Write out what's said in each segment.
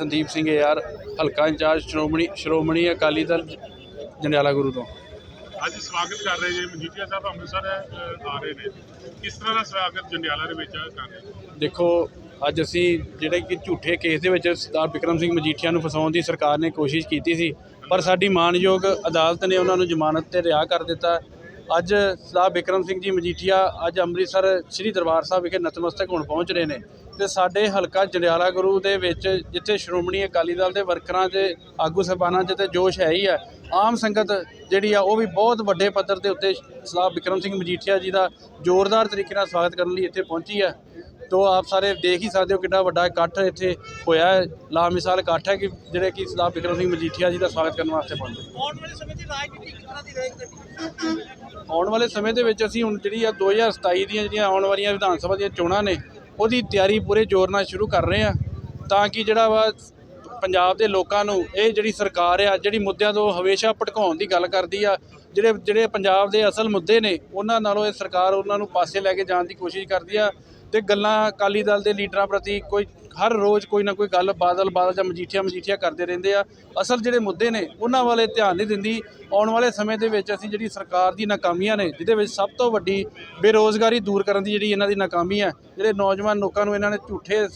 ਸੰਦੀਪ ਸਿੰਘ ਯਾਰ ਹਲਕਾ ਇੰਚਾਰਜ ਸ਼੍ਰੋਮਣੀ ਸ਼੍ਰੋਮਣੀ ਅਕਾਲੀ ਦਲ ਜੰਡਿਆਲਾ ਗੁਰੂ ਤੋਂ। ਅੱਜ ਸਵਾਗਤ ਕਰ ਰਹੇ ਜੀ ਮਜੀਠੀਆ ਸਾਹਿਬ ਅੰਮ੍ਰਿਤਸਰ ਆ ਰਹੇ ਨੇ। ਕਿਸ ਤਰ੍ਹਾਂ ਦਾ ਸਵਾਗਤ ਜੰਡਿਆਲਾ ਦੇ ਵਿੱਚ ਕਰ ਰਹੇ ਦੇਖੋ ਅੱਜ ਅਸੀਂ ਜਿਹੜੇ ਕਿ ਝੂਠੇ ਕੇਸ ਦੇ ਵਿੱਚ ਸਰਦਾਰ ਬਿਕਰਮ ਸਿੰਘ ਮਜੀਠੀਆ ਨੂੰ ਫਸਾਉਣ ਦੀ ਸਰਕਾਰ ਨੇ ਕੋਸ਼ਿਸ਼ ਕੀਤੀ ਸੀ ਪਰ ਸਾਡੀ ਮਾਨਯੋਗ ਅਦਾਲਤ ਨੇ ਉਹਨਾਂ ਨੂੰ ਜ਼ਮਾਨਤ ਤੇ ਰਿਹਾ ਕਰ ਦਿੱਤਾ। ਅੱਜ ਸਰਦਾਰ ਬਿਕਰਮ ਸਿੰਘ ਜੀ ਮਜੀਠੀਆ ਅੱਜ ਅੰਮ੍ਰਿਤਸਰ ਸ੍ਰੀ ਦਰਬਾਰ ਸਾਹਿਬ ਵਿਖੇ ਨਤਮਸਤਕ ਹੋਣ ਪਹੁੰਚ ਰਹੇ ਨੇ। ਤੇ ਸਾਡੇ ਹਲਕਾ ਜੰਡਿਆਲਾ ਗੁਰੂ ਦੇ ਵਿੱਚ ਜਿੱਥੇ ਸ਼੍ਰੋਮਣੀ ਅਕਾਲੀ ਦਲ ਦੇ ਵਰਕਰਾਂ ਦੇ ਆਗੂ ਸਾਹਿਬਾਨਾਂ 'ਚ ਤੇ ਜੋਸ਼ ਹੈ ਹੀ ਹੈ ਆਮ ਸੰਗਤ ਜਿਹੜੀ ਆ ਉਹ ਵੀ ਬਹੁਤ ਵੱਡੇ ਪੱਧਰ ਦੇ ਉੱਤੇ ਸਰਦਾਰ ਬਿਕਰਮ ਸਿੰਘ ਮਜੀਠੀਆ ਜੀ ਦਾ ਜ਼ੋਰਦਾਰ ਤਰੀਕੇ ਨਾਲ ਸਵਾਗਤ ਕਰਨ ਲਈ ਇੱਥੇ ਪਹੁੰਚੀ ਹੈ ਤੋ ਆਪ ਸਾਰੇ ਦੇਖ ਹੀ ਸਕਦੇ ਹੋ ਕਿੰਨਾ ਵੱਡਾ ਇਕੱਠ ਇੱਥੇ ਹੋਇਆ ਹੈ। ਲਾ ਮਿਸਾਲ ਇਕੱਠ ਹੈ ਕਿ ਜਿਹੜੇ ਕਿ ਸਰਦਾਰ ਬਿਕਰਮ ਸਿੰਘ ਮਜੀਠੀਆ ਜੀ ਦਾ ਸਵਾਗਤ ਕਰਨ ਵਾਸਤੇ ਪਹੁੰਚੇ ਆਉਣ ਵਾਲੇ ਸਮੇਂ ਦੀ ਰਾਜਨੀਤੀ ਕਿਸ ਤਰ੍ਹਾਂ ਦੀ ਰਹੇਗੀ? ਆਉਣ ਵਾਲੇ ਸਮੇਂ ਦੇ ਵਿੱਚ ਅਸੀਂ ਹੁਣ ਜਿਹੜੀ ਆ 2027 ਦੀਆਂ ਜਿਹੜੀਆਂ ਆਉਣ ਵਾਲੀਆਂ ਵਿਧਾਨ ਸਭਾ ਦੀਆਂ ਚੋਣਾਂ ਨੇ ਉਹਦੀ ਤਿਆਰੀ ਪੂਰੇ ਜ਼ੋਰ ਨਾਲ ਸ਼ੁਰੂ ਕਰ ਰਹੇ ਆ ਤਾਂ ਕਿ ਜਿਹੜਾ ਵਾ ਪੰਜਾਬ ਦੇ ਲੋਕਾਂ ਨੂੰ ਇਹ ਜਿਹੜੀ ਸਰਕਾਰ ਆ, ਜਿਹੜੀ ਮੁੱਦਿਆਂ ਤੋਂ ਹਮੇਸ਼ਾ ਭਟਕਾਉਣ ਦੀ ਗੱਲ ਕਰਦੀ ਆ, ਜਿਹੜੇ ਜਿਹੜੇ ਪੰਜਾਬ ਦੇ ਅਸਲ ਮੁੱਦੇ ਨੇ, ਉਹਨਾਂ ਨਾਲੋਂ ਇਹ ਸਰਕਾਰ ਉਹਨਾਂ ਨੂੰ ਪਾਸੇ ਲੈ ਕੇ ਜਾਣ ਦੀ ਕੋਸ਼ਿਸ਼ ਕਰਦੀ ਆ। ਤੇ ਗੱਲਾਂ ਅਕਾਲੀ ਦਲ ਦੇ ਲੀਡਰਾਂ ਪ੍ਰਤੀ ਕੋਈ ਹਰ ਰੋਜ਼ ਕੋਈ ਨਾ ਕੋਈ ਗੱਲ ਬਾਦਲ ਬਾਦਲ ਜਾਂ ਮਜੀਠੀਆ ਮਜੀਠੀਆ ਕਰਦੇ ਰਹਿੰਦੇ ਆ। ਅਸਲ ਜਿਹੜੇ ਮੁੱਦੇ ਨੇ, ਉਹਨਾਂ ਵਾਲੇ ਧਿਆਨ ਨਹੀਂ ਦਿੰਦੀ। ਆਉਣ ਵਾਲੇ ਸਮੇਂ ਦੇ ਵਿੱਚ ਅਸੀਂ ਜਿਹੜੀ ਸਰਕਾਰ ਦੀ ਨਾਕਾਮੀਆਂ ਨੇ, ਜਿਹਦੇ ਵਿੱਚ ਸਭ ਤੋਂ ਵੱਡੀ ਬੇਰੋਜ਼ਗਾਰੀ ਦੂਰ ਕਰਨ ਦੀ ਜਿਹੜੀ ਇਹਨਾਂ ਦੀ ਨਾਕਾਮੀ ਹੈ, ਜਿਹੜੇ ਨੌਜਵਾਨ ਲੋਕਾਂ ਨੂੰ ਇਹਨਾਂ ਨੇ ਝੂਠੇ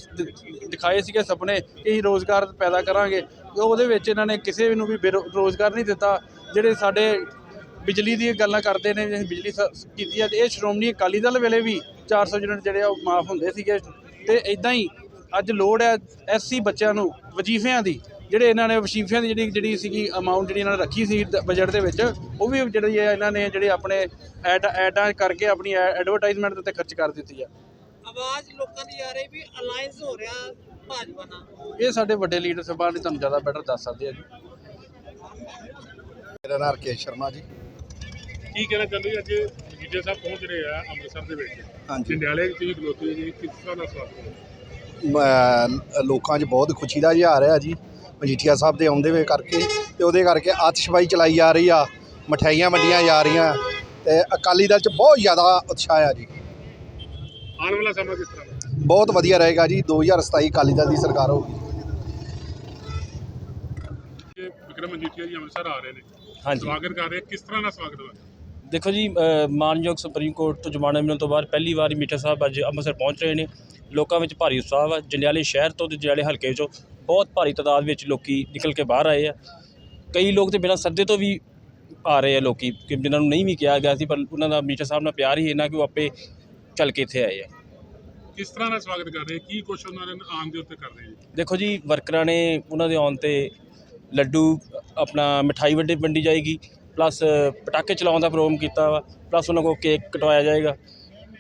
ਦਿਖਾਏ ਸੀਗੇ ਸੁਪਨੇ ਕਿ ਅਸੀਂ ਰੋਜ਼ਗਾਰ ਪੈਦਾ ਕਰਾਂਗੇ, ਉਹਦੇ ਵਿੱਚ ਇਹਨਾਂ ਨੇ ਕਿਸੇ ਨੂੰ ਵੀ ਬੇਰੋ- ਰੋਜ਼ਗਾਰ ਨਹੀਂ ਦਿੱਤਾ। ਜਿਹੜੇ ਸਾਡੇ ਬਿਜਲੀ ਦੀ ਗੱਲਾਂ ਕਰਦੇ ਨੇ ਬਿਜਲੀ ਸ- ਕੀਤੀ ਹੈ, ਤੇ ਇਹ ਸ਼੍ਰੋਮਣੀ ਅਕਾਲੀ ਦਲ ਵੇਲੇ ਵੀ 400 ਯੂਨਿਟ ਜਿਹੜੇ ਆ ਉਹ ਮਾਫ ਹੁੰਦੇ ਸੀਗੇ ਤੇ ਇਦਾਂ ਹੀ ਅੱਜ ਲੋੜ ਹੈ ਐਸਸੀ ਬੱਚਿਆਂ ਨੂੰ ਵਜ਼ੀਫਿਆਂ ਦੀ ਜਿਹੜੇ ਇਹਨਾਂ ਨੇ ਵਜ਼ੀਫਿਆਂ ਦੀ ਜਿਹੜੀ ਜਿਹੜੀ ਸੀਗੀ ਅਮਾਉਂਟ ਜਿਹੜੀ ਇਹਨਾਂ ਨੇ ਰੱਖੀ ਸੀ ਬਜਟ ਦੇ ਵਿੱਚ ਉਹ ਵੀ ਜਿਹੜੀ ਹੈ ਇਹਨਾਂ ਨੇ ਜਿਹੜੇ ਆਪਣੇ ਐਡ ਐਡਾਂ ਕਰਕੇ ਆਪਣੀ ਐਡਵਰਟਾਈਜ਼ਮੈਂਟ ਦੇ ਉੱਤੇ ਖਰਚ ਕਰ ਦਿੱਤੀ ਆ। ਆਵਾਜ਼ ਲੋਕਾਂ ਦੀ ਆ ਰਹੀ ਵੀ ਅਲਾਈਅੰਸ ਹੋ ਰਿਹਾ ਭਾਜਪਾ ਨਾਲ। ਇਹ ਸਾਡੇ ਵੱਡੇ ਲੀਡਰ ਸਾਹਿਬਾਨ ਨੇ ਤੁਹਾਨੂੰ ਜ਼ਿਆਦਾ ਬੈਟਰ ਦੱਸ ਸਕਦੇ ਆ ਜੀ। ਮੇਰਾ ਨਾਮ ਰਕੇਸ਼ ਸ਼ਰਮਾ ਜੀ। ਕੀ ਕਹਿਣਾ ਚਾਹੁੰਦੇ ਅੱਜ ਮਜੀਠੀਆ ਸਾਹਿਬ ਪਹੁੰਚ ਰਹੇ ਆ ਅੰਮ੍ਰਿਤਸਰ ਦੇ ਵਿੱਚ। ਹਾਂਜੀ। ਜੰਡਿਆਲੇ ਵਿੱਚ ਵੀ ਖਲੋਤੇ ਜੀ ਕਿਸ ਤਰ੍ਹਾਂ ਦਾ ਸਵਾਗਤ ਹੈ? ਮ- ਲੋਕਾਂ 'ਚ ਬਹੁਤ ਖੁਸ਼ੀ ਦਾ ਇਜ਼ਹਾਰ ਹੈ ਜੀ ਮਜੀਠੀਆ ਸਾਹਿਬ ਦੇ ਆਉਂਦੇ ਵੇ ਕਰਕੇ ਤੇ ਉਹਦੇ ਕਰਕੇ ਆਤਿਸ਼ਬਾਜ਼ੀ ਚਲਾਈ ਜਾ ਰਹੀ ਆ ਮਠਿਆਈਆਂ ਵੰਡੀਆਂ ਜਾ ਰਹੀਆਂ ਤੇ ਅਕਾਲੀ ਦਲ 'ਚ ਬਹੁਤ ਜ਼ਿਆਦਾ ਉਤਸ਼ਾਹ ਆ ਜੀ। ਆਉਣ ਵਾਲਾ ਸਮਾਂ ਕਿਸ ਤਰ੍ਹਾਂ ਦਾ ਬਹੁਤ ਵਧੀਆ ਰਹੇਗਾ ਜੀ 2027 ਅਕਾਲੀ ਦਲ ਦੀ ਸਰਕਾਰ ਹੋਊਗੀ। ਵਿਕਰਮ ਮਜੀਠੀਆ ਜੀ ਅੰਮ੍ਰਿਤਸਰ ਆ ਰਹੇ ਨੇ। ਹਾਂਜੀ। ਸਵਾਗਤ ਕਰ ਰਹੇ ਕਿਸ ਤਰ੍ਹਾਂ ਦਾ ਸਵਾਗਤ ਹੋਇਆ ਦੇਖੋ ਜੀ ਮਾਨਯੋਗ ਸੁਪਰੀਮ ਕੋਰਟ ਤੋਂ ਜਮਾਨਾ ਮਿਲਣ ਤੋਂ ਬਾਅਦ ਪਹਿਲੀ ਵਾਰ ਮੀਟਰ ਸਾਹਿਬ ਅੱਜ ਅੰਮ੍ਰਿਤਸਰ ਪਹੁੰਚ ਰਹੇ ਨੇ। ਲੋਕਾਂ ਵਿੱਚ ਭਾਰੀ ਉਤਸ਼ਾਹ ਵਾ। ਜੰਡਿਆਲੇ ਸ਼ਹਿਰ ਤੋਂ ਤੇ ਜੰਡਿਆਲੇ ਹਲਕੇ ਵਿੱਚੋਂ ਬਹੁਤ ਭਾਰੀ ਤਾਦਾਦ ਵਿੱਚ ਲੋਕੀ ਨਿਕਲ ਕੇ ਬਾਹਰ ਆਏ ਆ। ਕਈ ਲੋਕ ਤੇ ਬਿਨਾਂ ਸੱਦੇ ਤੋਂ ਵੀ ਆ ਰਹੇ ਆ ਲੋਕੀ ਕਿ ਜਿਨ੍ਹਾਂ ਨੂੰ ਨਹੀਂ ਵੀ ਕਿਹਾ ਗਿਆ ਸੀ ਪਰ ਉਹਨਾਂ ਦਾ ਮੀਟਰ ਸਾਹਿਬ ਨਾਲ ਪਿਆਰ ਹੀ ਇੰਨਾ ਕਿ ਉਹ ਆਪੇ ਚੱਲ ਕੇ ਇੱਥੇ ਆਏ ਆ। ਕਿਸ ਤਰ੍ਹਾਂ ਦਾ ਸਵਾਗਤ ਕਰ ਰਹੇ? ਕੀ ਕੁਛ ਉਹਨਾਂ ਨੇ ਆਉਣ ਦੇ ਉੱਤੇ ਕਰ ਰਹੇ ਜੀ ਦੇਖੋ ਜੀ ਵਰਕਰਾਂ ਨੇ ਉਹਨਾਂ ਦੇ ਆਉਣ ਤੇ ਲੱਡੂ ਆਪਣਾ ਮਠਾਈ ਵੰਡੀ ਵੰਡੀ ਜਾਏਗੀ। ਪਲੱਸ ਪਟਾਕੇ ਚਲਾਉਣ ਦਾ ਪ੍ਰੋਗਰਾਮ ਕੀਤਾ ਵਾ ਪਲੱਸ ਉਹਨਾਂ ਕੋਲ ਕੇਕ ਕਟਵਾਇਆ ਜਾਏਗਾ।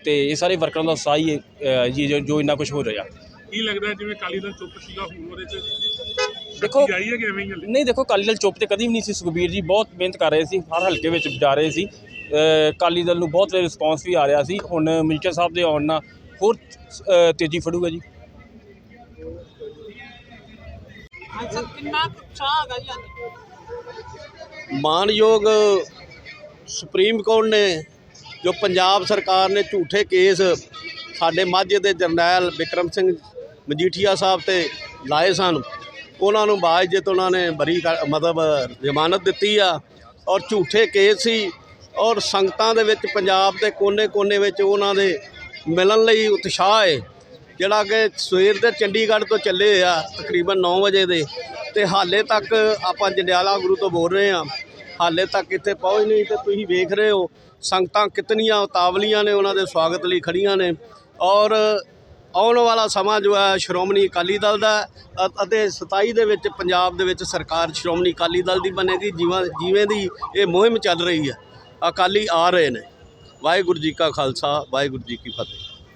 ਤੇ ਇਹ ਸਾਰੇ ਵਰਕਰਾਂ ਦਾ ਸਾਈ ਹੈ ਅ, ਜੀ ਜੋ- ਜੋ ਇੰਨਾ ਕੁਝ ਹੋ ਰਿਹਾ। ਕੀ ਲੱਗਦਾ ਹੈ ਜਿਵੇਂ ਕਾਲੀ ਦਲ ਚੁੱਪ ਸੀਗਾ ਹੁਣ ਉਹਦੇ ਚ? ਦੇਖੋ- ਜਾਈ ਹੈ ਕਿ ਐਵੇਂ ਹੀ ਹਲੇ? ਨਹੀਂ ਦੇਖੋ ਅਕਾਲੀ ਦਲ ਚੁੱਪ ਤੇ ਕਦੀ ਵੀ ਨਹੀਂ ਸੀ ਸੁਖਬੀਰ ਜੀ ਬਹੁਤ ਮਿਹਨਤ ਕਰ ਰਹੇ ਸੀ ਹਰ ਹਲਕੇ ਵਿੱਚ ਜਾ ਰਹੇ ਸੀ। ਅ, ਅਕਾਲੀ ਦਲ ਨੂੰ ਬਹੁਤ ਰਿਸਪੌਂਸ ਵੀ ਆ ਰਿਹਾ ਸੀ। ਹੁਣ ਮਿਨੀਸਟਰ ਸਾਹਿਬ ਦੇ ਆਉਣ ਨਾਲ ਹੋਰ ਅ, ਤੇਜ਼ੀ ਫੜੂਗਾ ਜੀ। ਹਾਂ ਸਰ ਕਿੰਨਾ ਕੁ ਉਤਸ਼ਾਹ ਹੈਗਾ ਜੀ ਅੱਜ? ਮਾਨਯੋਗ ਸੁਪਰੀਮ ਕੋਰਟ ਨੇ ਜੋ ਪੰਜਾਬ ਸਰਕਾਰ ਨੇ ਝੂਠੇ ਕੇਸ ਸਾਡੇ ਮਾਝੇ ਦੇ ਜਰਨੈਲ ਵਿਕਰਮ ਸਿੰਘ ਮਜੀਠੀਆ ਸਾਹਿਬ ਤੇ ਲਾਏ ਸਨ, ਉਹਨਾਂ ਨੂੰ ਬਾਅਦ ਉਹਨਾਂ ਨੇ ਬਰੀ ਮਤਲਬ ਜ਼ਮਾਨਤ ਦਿੱਤੀ ਆ ਔਰ ਝੂਠੇ ਕੇਸ ਸੀ ਔਰ ਸੰਗਤਾਂ ਦੇ ਵਿੱਚ ਪੰਜਾਬ ਦੇ ਕੋਨੇ-ਕੋਨੇ ਵਿੱਚ ਉਹਨਾਂ ਦੇ ਮਿਲਣ ਲਈ ਉਤਸ਼ਾਹ ਹੈ ਜਿਹੜਾ ਕਿ ਸਵੇਰ ਦੇ ਚੰਡੀਗੜ੍ਹ ਤੋਂ ਚੱਲੇ ਆ ਤਕਰੀਬਨ 9 ਵਜੇ ਦੇ ਤੇ ਹਾਲੇ ਤੱਕ ਆਪਾਂ ਜੰਡਿਆਲਾ ਗੁਰੂ ਤੋਂ ਬੋਲ ਰਹੇ ਆ ਹਾਲੇ ਤੱਕ ਇੱਥੇ ਪਹੁੰਚ ਨਹੀਂ ਤੇ ਤੁਸੀਂ ਵੇਖ ਰਹੇ ਹੋ, ਸੰਗਤਾਂ ਕਿਤਨੀਆਂ ਉਤਾਵਲੀਆਂ ਨੇ, ਉਹਨਾਂ ਦੇ ਸਵਾਗਤ ਲਈ ਖੜੀਆਂ ਨੇ। ਔਰ ਆਉਣ ਵਾਲਾ ਸਮਾਂ ਜੋ ਹੈ, ਸ਼੍ਰੋਮਣੀ ਅਕਾਲੀ ਦਲ ਦਾ ਅਤੇ 27 ਦੇ ਵਿੱਚ ਪੰਜਾਬ ਦੇ ਵਿੱਚ ਸਰਕਾਰ ਸ਼੍ਰੋਮਣੀ ਅਕਾਲੀ ਦਲ ਦੀ ਬਣੇਗੀ, ਜਿਵੇਂ ਜਿਵੇਂ ਦੀ ਇਹ ਮੁਹਿੰਮ ਚੱਲ ਰਹੀ ਹੈ। ਅਕਾਲੀ ਆ ਰਹੇ ਨੇ। ਵਾਹਿਗੁਰੂ ਜੀ ਕਾ ਖਾਲਸਾ, ਵਾਹਿਗੁਰੂ ਜੀ ਕੀ ਫਤਿਹ।